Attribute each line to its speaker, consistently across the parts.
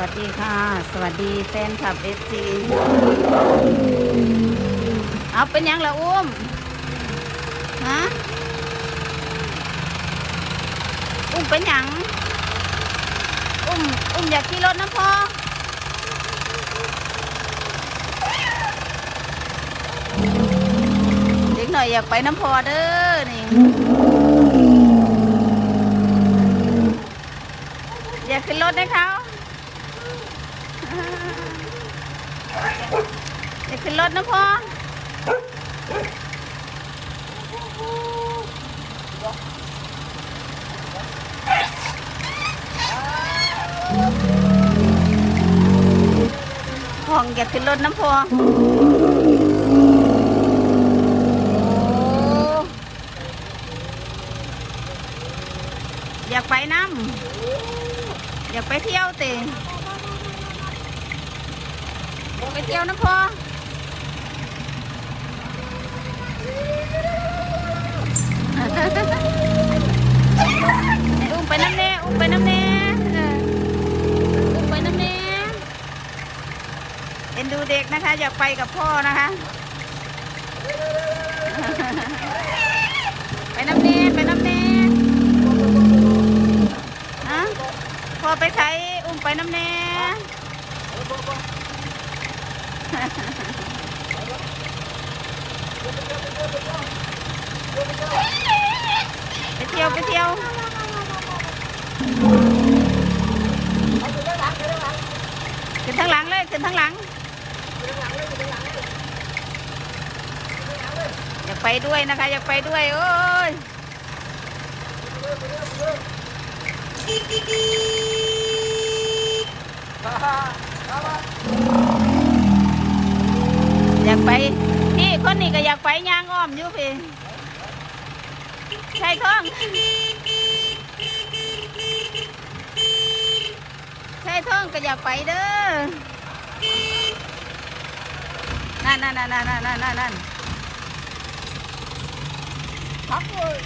Speaker 1: วัสดีค่ะ สวัสดีแฟนคลับเอฟซีเอาเป็นยังละอุ้ม ฮะ อุ้มเป็นยัง อุ้ม อุ้มอยากขี่รถน้ำพอเด็กหน่อยอยากไปน้ำพอเด้อนี่อยากขึ้นรถให้เขาอยาก ขึ้นรถนะพ่อห้องอยากขึ้นรถน้ำพออยากไปน้ำอยากไปเที่ยวเตะไปเที่ยวน้ำพอ อุ้มไปน้ำเน่อุ้มไปน้ำเน่เอออุ้มไปน้ำเน่เอ็นดูเด็กนะคะ อยากไปกับพ่อนะคะ ไปน้ำเน่ไปน้ำเน่ฮะพ่อไปใช้อุ้มไปน้ำเน่ไป เที่ยวไปเที่ยวขึ้นทางหลังเลยขึ้นทางหลังอยากไปด้วยนะคะอยากไปด้วยโอ้ยอยากไปพี่คนนี้ก็อยากไปย่างอ้อมอยู่พี่ ใช่ท้องใช่ท้องก็อยากไปเด้อ นั่นนั่นนั่นนั่นนั่นนั่นนั่น
Speaker 2: พักเลย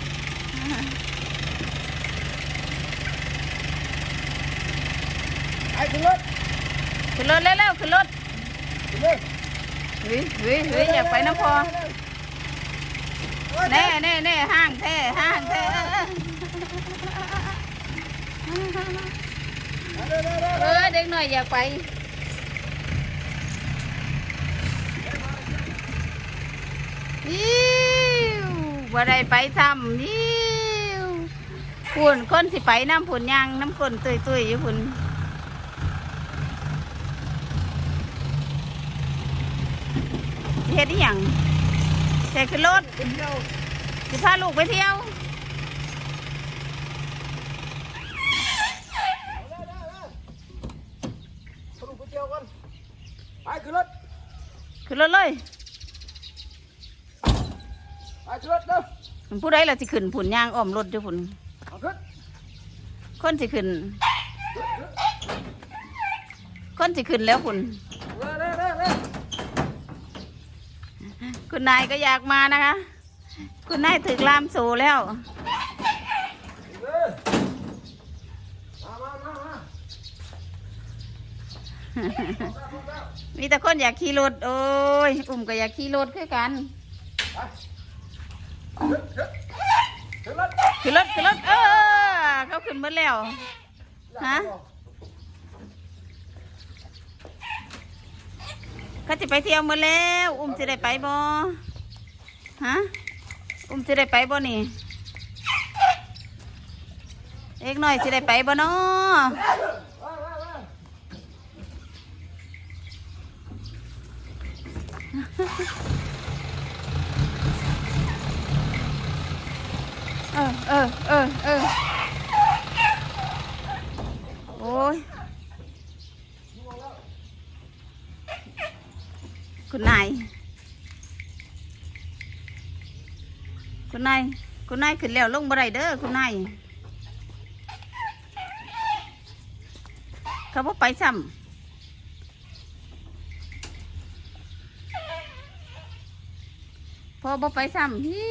Speaker 2: ไอ้ขึ้นรถ
Speaker 1: ขึ้นรถเร็วๆขึ้นรถ
Speaker 2: ขึ้นเลย
Speaker 1: เฮ้ยเฮ้ยเฮ้ยอยากไปน้ำพอ แน่แน่แน่ห้างแท้ห้างแท้เออเด็กหน่อยอยากไปยิ้วบ่ได้ไปทำยิ้วพุ่นคนสิไปน้ำพุ่นยางน้ำก้นตุยตุยอยู่พุ่นเฮ็ดอีหยัง ใส่ขึ้นรถ
Speaker 2: ขึ้นเที่ยว
Speaker 1: สิพาลูกไปเที่ยว
Speaker 2: ได้ได้ไปเที่ยวกันไปขึ้นรถ
Speaker 1: ขึ้นรถเลย
Speaker 2: ไปขึ้นรถเด้อ
Speaker 1: ผู้ใดล่ะสิขึ้นผุนยางอ้อมรถอยู่ผุน
Speaker 2: ข้น
Speaker 1: คนสิขึ้นคนสิขึ้นแล้วผุน คุณนายก็อยากมานะคะ คุณนายถึกลามสูแล้ว
Speaker 2: เร็วมามามามา
Speaker 1: มีแต่คนอยากขี่รถโอ้ย อุ้มก็อยากขี่รถคือกัน
Speaker 2: ไปขึ้นขึ้นขึ้นรถ
Speaker 1: ขึ้นรถขึ้นรถเออเขาขึ้นหมดแล้วฮะ เขาจะไปเที่ยวมดแล้ว อุ้มจะได้ไปบ่ฮะอุ้มจะได้ไปบ่นี่เอกหน่อยจะได้ไปบ่เนาะเออเออเออเออโอ้ยคุณนาย คุณนายคุณนายขึ้นแล้วลงบ่ได้เด้อคุณนายเขาบ่ไปซ้ำพอบ่ไปซ้ำฮิ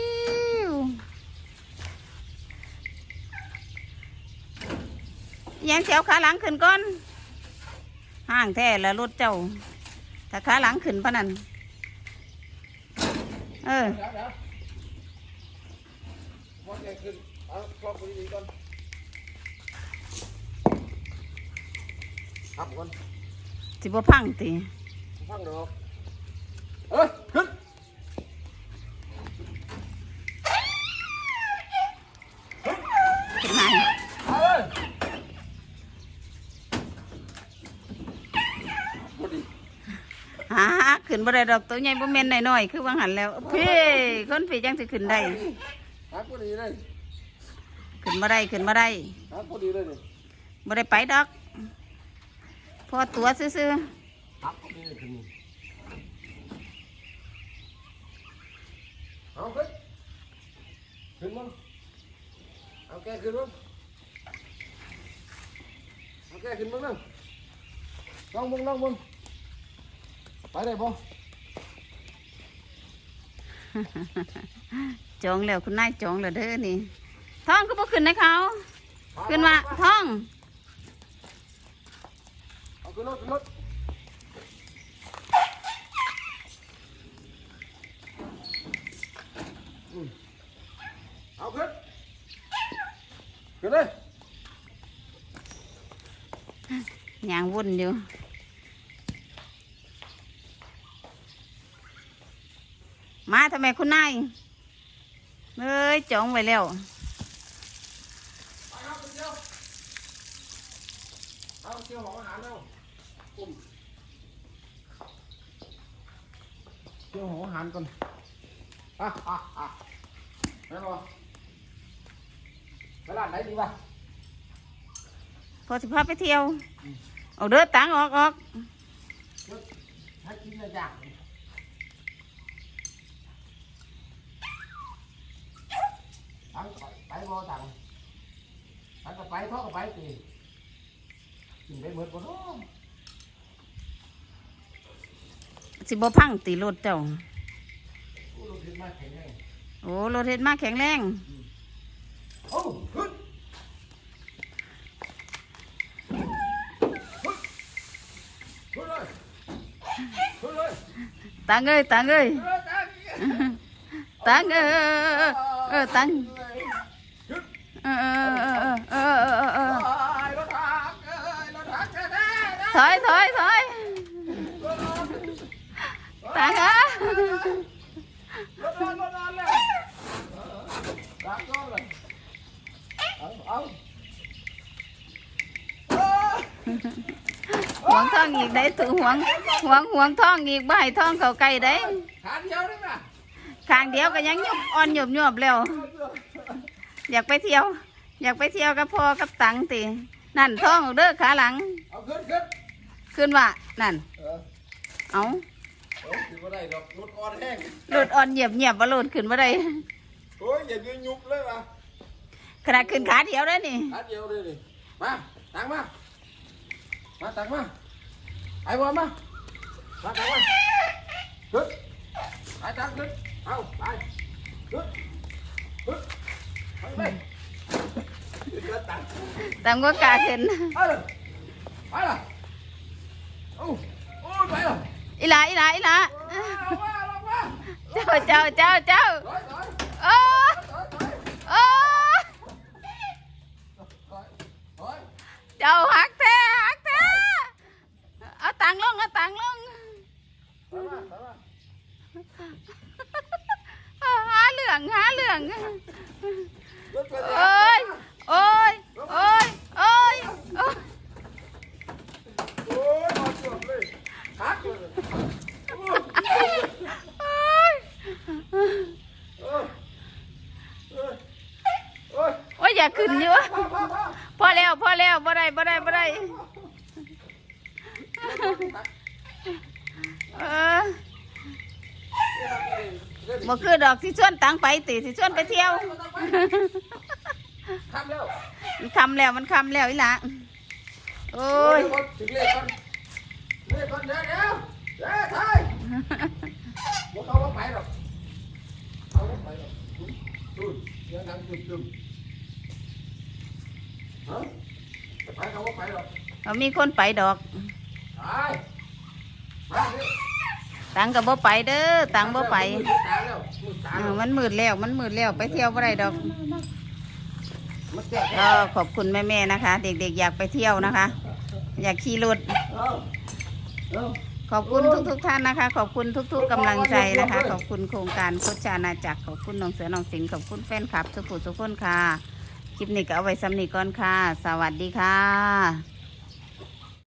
Speaker 1: วยังเสียวขาหลังขึ้นก่อนห้างแท้แล้วรถเจ้าถ้าขาหลังขึ้นปะนั่นเออ
Speaker 2: เดี๋ยวเดี๋ยวมด แรงขึ้นเอาครอบดีๆก่อนครับก่อน
Speaker 1: สิบ่พังติ
Speaker 2: ฟังดอกเอ้ยขึ้น
Speaker 1: ขึ้น
Speaker 2: เอาเลยพอดี
Speaker 1: หาขึ้นบ่ได้ดอกตัวใหญ่บ่แม่นน้อยๆคือวาหันแล้วพี่คนพี่จังสิขึ้นได้
Speaker 2: หาพอดีเลย
Speaker 1: ขึ้นบ่ได้ขึ้นบ่ได้
Speaker 2: หาพอดีเลยนี่
Speaker 1: บ่ได้ไปดอกพอตัวซื่อ
Speaker 2: หาพอดีเลยขึ้นนี่เอาขึ้นขึ้นมั้งเอาแกขึ้นมั้งเอาแกขึ้นมั้งนั่งลองมึงลองมึงไปได้บ่
Speaker 1: ๆ จองแล้วคุณนายจองแล้วเด้อนี่ท้องก็บ่ขึ้นนะเขาขึ้นว่าท้อง
Speaker 2: เอาขึ้นรถขึ้นรถอืมเอาขึ้นขึ้นเลย
Speaker 1: ยางวุ่นอยู่มาทำไมคุณนาย เอ้ยจองไว้แล้ว
Speaker 2: ไปครับคุณเดียวเอาเที่ยวของอาหารแล้วอุ้มเที่ยวของอาหารก่อนอะอะอะแม่นบ่ไปร้านไหนดีวะ
Speaker 1: พอสิพาไปเที่ยว เอาเด้อตังออกออก
Speaker 2: ให้กินอะไรอย่าง ตังไปบ่ตังตังก็ไปท้อก็ไปสิกินได้หมดบ่เนาะ
Speaker 1: สิบ่พังตีรถเจ้า
Speaker 2: โอ้ลูกเห็นมาแข็งแรง
Speaker 1: โอ้รถเฮ็ดมาแข็งแรง
Speaker 2: โอ้ขึ้นขึ้นเลยขึ้นเลย
Speaker 1: ตังเอ้ยตังเอ้ย
Speaker 2: ขึ้นเลยตัง
Speaker 1: ตังเออเออตัง
Speaker 2: ถอยถ
Speaker 1: อยถอยตังเอ้
Speaker 2: อยรักก้อนเอาเอา
Speaker 1: หวงท่องอีกได้ถือหวงหวงหวงท่องอีกบ่ให้ท่องเขาใกล้ได้
Speaker 2: ขาเดียวได้ไหม
Speaker 1: ข้างเดียวก็ยังหยุบอ่อนหยบหยบแล้วอยากไปเที่ยว อยากไปเที่ยวกับพ่อกับตังตินั่นท่องเอาเด้อขาหลัง
Speaker 2: เอาขึ้นขึ้น
Speaker 1: ขึ้นว่านั่น
Speaker 2: เออ
Speaker 1: เอา
Speaker 2: โอ้ยถือว่าได้ดอกรถอ่อนแห้ง
Speaker 1: หลุดอ่อนเหยียบเหยียบว่าหลุดขึ้นมาได้
Speaker 2: โอ้ยอย่ายืนยุบเลยว่ะ
Speaker 1: ขนาดขึ้นขาเดียวได้นี่
Speaker 2: ขาเดียวเลยนี่มาตังมา มาตังมา ไอ้บอลมา มาตังมาขึ้นไปตังขึ้นเอาไปขึ้นขึ้นไปเลยขึ้นตัง
Speaker 1: ตามก็กล้าขึ้น
Speaker 2: เอาเลยไปละโอ้โอ้ยไปละ
Speaker 1: อีหลาอีหลาอีหลา
Speaker 2: ลงมาลงมา
Speaker 1: เจ้าเจ้าเจ้าเจ้า
Speaker 2: ถอยถอย
Speaker 1: โอ้
Speaker 2: ถอยถอย
Speaker 1: โอ้
Speaker 2: ถอยถอย
Speaker 1: เจ้าหักแท้หักแท้เอาตังค์ลงเอาตังค์ลง
Speaker 2: ถอย มาถอยมา
Speaker 1: หาเหลืองหาเหลือง
Speaker 2: รถไปไหน
Speaker 1: โอ้ยโอ้ยโอ้ยโอ้ยโอ้ย
Speaker 2: โอ้ยนอนเกือบเลยหักเลย
Speaker 1: โอ้ย
Speaker 2: เออเออเออโอ้ย
Speaker 1: โอ้ยอย่า ขึ้นเยอะ
Speaker 2: พ่อพ่อพ่อ
Speaker 1: พอแล้วพอแล้วบ่ได้บ่ได้บ่ได้เออบ่คือดอกที่ชวนตังไปติที่ชวนไปเที่ยว
Speaker 2: ทำแล้ว
Speaker 1: มันคำแล้วมันคำแล้วอีหละโอ้ย
Speaker 2: ถึงเลขก่อนเลขก่อนเดี๋ยวเดี๋ยวเดี๋ยวไทยบ่เขาว่าไปหรอกเขาว่าไปหรอกดูเสียงดังจุ่มจุ่มฮะไป เขาว่าไปหรอก
Speaker 1: เอามีคนไปดอก
Speaker 2: เอาไปมาดิ
Speaker 1: ตังก็บ่ไปเด้อตังบ่ไป
Speaker 2: มืดตาแล้วมืดตา
Speaker 1: เอ
Speaker 2: แล้
Speaker 1: อ
Speaker 2: ว
Speaker 1: มันมืดแล้วมันมืดแล้วไปเที่ยวบ่ได้ดอก
Speaker 2: มันแก่
Speaker 1: ก็ขอบคุณแม่ๆนะคะ เด็กๆอยากไปเที่ยวนะคะ อยากขี่รถ
Speaker 2: เอาเอา
Speaker 1: ขอบคุณทุกๆท่านนะคะ ขอบคุณทุก ๆกำลังใจนะคะ ขอบคุณโครงการโคชานาจักรขอบคุณน้องเสือน้องสิงห์ขอบคุณแฟนคลับทุกผู้ทุกคนค่ะ คลิปนี้ก็เอาไว้ซ้ำนี้ก่อนค่ะ สวัสดีค่ะ